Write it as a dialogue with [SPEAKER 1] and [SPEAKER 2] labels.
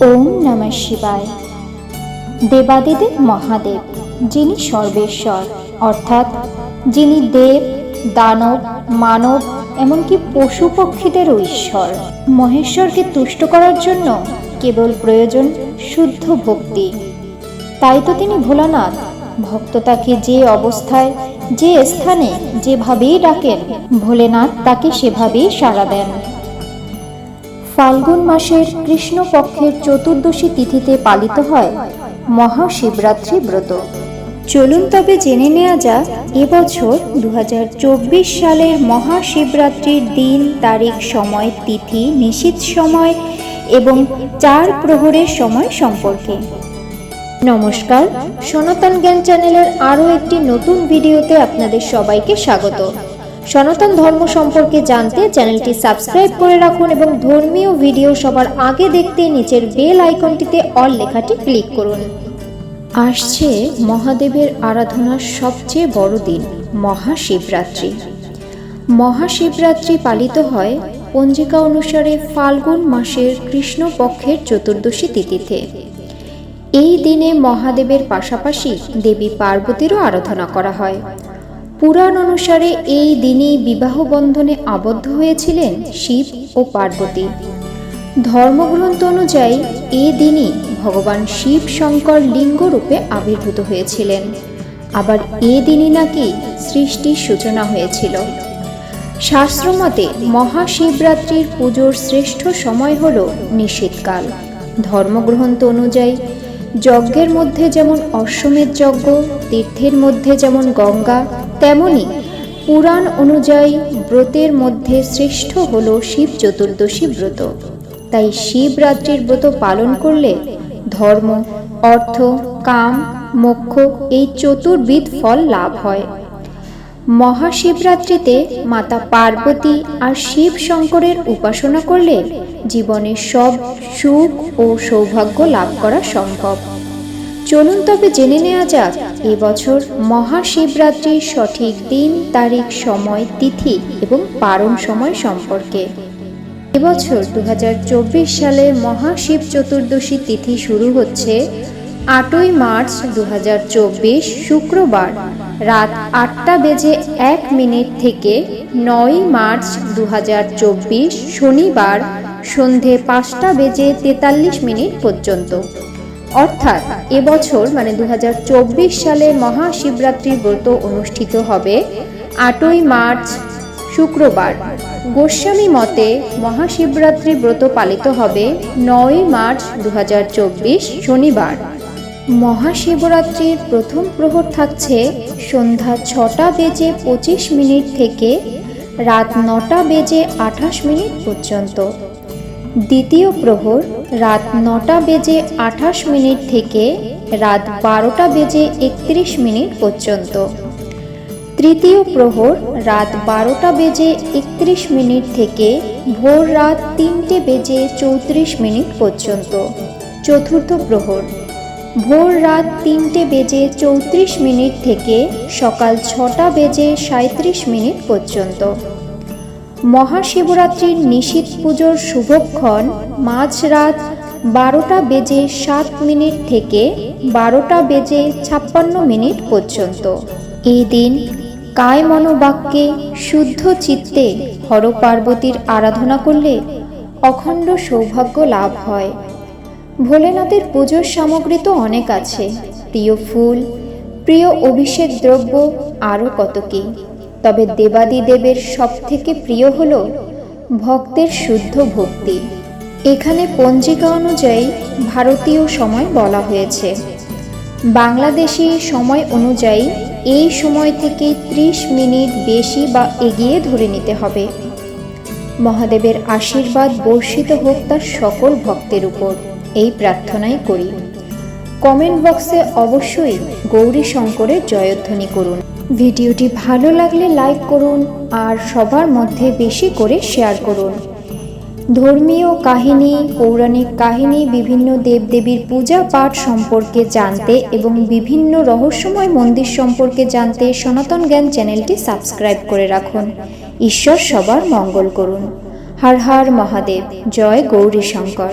[SPEAKER 1] ওম নমঃ শিবায়। দেবাদিদেব মহাদেব, যিনি সর্বেশ্বর, অর্থাৎ যিনি দেব, দানব, মানব, এমনকি পশু পক্ষীদেরও ঈশ্বর। মহেশ্বরকে তুষ্ট করার জন্য কেবল প্রয়োজন শুদ্ধ ভক্তি। তাই তো তিনি ভোলানাথ। ভক্ত তাকে যে অবস্থায়, যে স্থানে যেভাবেই ডাকেন, ভোলেনাথ তাকে সেভাবেই সাড়া দেন। ফাল্গুন মাসের কৃষ্ণপক্ষের চতুর্দশী তিথিতে পালিত হয় মহাশিবরাত্রি ব্রত। চলুন তবে জেনে নেওয়া যাক এবছর দু হাজার চব্বিশ সালের মহাশিবরাত্রির দিন, তারিখ, সময়, তিথি নিশীত সময় এবং চার প্রহরের সময় সম্পর্কে। নমস্কার, সনাতন জ্ঞান চ্যানেলের আরও একটি নতুন ভিডিওতে আপনাদের সবাইকে স্বাগত। সনাতন ধর্ম সম্পর্কে জানতে চ্যানেলটি সাবস্ক্রাইব করে রাখুন এবং ধর্মীয় ভিডিও সবার আগে দেখতে নিচের বেল আইকনটিতে অল লেখাটি ক্লিক করুন। আসছে মহাদেবের আরাধনার সবচেয়ে বড় দিন, মহাশিবরাত্রি। মহাশিবরাত্রি পালিত হয় পঞ্জিকা অনুসারে ফাল্গুন মাসের কৃষ্ণপক্ষের চতুর্দশী তিথিতে। এই দিনে মহাদেবের পাশাপাশি দেবী পার্বতীরও আরাধনা করা হয়। পুরাণ অনুসারে এই দিনই বিবাহ বন্ধনে আবদ্ধ হয়েছিলেন শিব ও পার্বতী। ধর্মগ্রন্থ অনুযায়ী এই দিনই ভগবান শিব শঙ্কর লিঙ্গ রূপে আবির্ভূত হয়েছিলেন। আবার এ দিনই নাকি সৃষ্টির সূচনা হয়েছিল। শাস্ত্রমতে মহাশিবরাত্রির পুজোর শ্রেষ্ঠ সময় হল নিশীতকাল ধর্মগ্রন্থ অনুযায়ী যজ্ঞের মধ্যে যেমন অশ্বমেধ যজ্ঞ, তীর্থের মধ্যে যেমন গঙ্গা তেমনি পুরাণ অনুযায়ী ব্রতের মধ্যে শ্রেষ্ঠ হল শিব চতুর্দশী ব্রত। তাই শিবরাত্রির ব্রত পালন করলে ধর্ম, অর্থ, কাম, মোক্ষ এই চতুর্বিধ ফল লাভ হয়। মহাশিবরাত্রিতে মাতা পার্বতী আর শিব শঙ্করের উপাসনা করলে জীবনে সব সুখ ও সৌভাগ্য লাভ করা সম্ভব। চলুন তবে জেনে নেওয়া যাক এবছর মহাশিবরাত্রির সঠিক দিন, তারিখ, সময়, তিথি এবং পারণ সময় সম্পর্কে। এবছর দু সালে মহাশিব চতুর্দশী তিথি শুরু হচ্ছে আটই মার্চ দু হাজার চব্বিশ শুক্রবার, রাত আটটা বেজে এক মিনিট থেকে নয় মার্চ দু হাজার চব্বিশ শনিবার সন্ধে পাঁচটা বেজে তেতাল্লিশ মিনিট পর্যন্ত। অর্থাৎ এবছর মানে দু হাজার চব্বিশ সালে মহাশিবরাত্রি ব্রত অনুষ্ঠিত হবে আটই মার্চ, শুক্রবার। গোস্বামী মতে মহাশিবরাত্রি ব্রত পালিত হবে নয় মার্চ দু হাজার চব্বিশ, শনিবার। মহাশিবরাত্রির প্রথম প্রহর থাকছে সন্ধ্যা ছটা বেজে পঁচিশ মিনিট থেকে রাত নটা বেজে আঠাশ মিনিট পর্যন্ত। দ্বিতীয় প্রহর রাত নটা বেজে আঠাশ মিনিট থেকে রাত বারোটা বেজে একত্রিশ মিনিট পর্যন্ত। তৃতীয় প্রহর রাত বারোটা বেজে একত্রিশ মিনিট থেকে ভোর রাত তিনটে বেজে চৌত্রিশ মিনিট পর্যন্ত। চতুর্থ প্রহর ভোর রাত তিনটে বেজে চৌত্রিশ মিনিট থেকে সকাল ছটা বেজে সাঁত্রিশ মিনিট পর্যন্ত। মহাশিবরাত্রির নিশীত পুজোর শুভক্ষণ মাঝরাত বারোটা বেজে সাত মিনিট থেকে বারোটা বেজে ছাপ্পান্ন মিনিট পর্যন্ত। এই দিন কায় মনোবাক্যে শুদ্ধ চিত্তে হরপার্বতীর আরাধনা করলে অখণ্ড সৌভাগ্য লাভ হয়। ভোলেনাথের পুজোর সামগ্রী তো অনেক আছে। প্রিয় ফুল, প্রিয় অভিষেক দ্রব্য আরও কত কী। তবে দেবাদি দেবাদিদেবের সবথেকে প্রিয় হল ভক্তের শুদ্ধ ভক্তি। এখানে পঞ্জিকা অনুযায়ী ভারতীয় সময় বলা হয়েছে। বাংলাদেশি সময় অনুযায়ী এই সময় থেকে ত্রিশ মিনিট বেশি বা এগিয়ে ধরে নিতে হবে। মহাদেবের আশীর্বাদ বর্ষিত হোক তার সকল ভক্তের উপর, এই প্রার্থনাই করি। কমেন্ট বক্সে অবশ্যই গৌরী শঙ্করের জয়ধ্বনি করুন। ভিডিওটি ভালো লাগলে লাইক করুন আর সবার মধ্যে বেশি করে শেয়ার করুন। ধর্মীয় কাহিনী, পৌরাণিক কাহিনী, বিভিন্ন দেবদেবীর পূজা পাঠ সম্পর্কে জানতে এবং বিভিন্ন রহস্যময় মন্দির সম্পর্কে জানতে সনাতন জ্ঞান চ্যানেলটি সাবস্ক্রাইব করে রাখুন। ঈশ্বর সবার মঙ্গল করুন। হর হর মহাদেব, জয় গৌরী শঙ্কর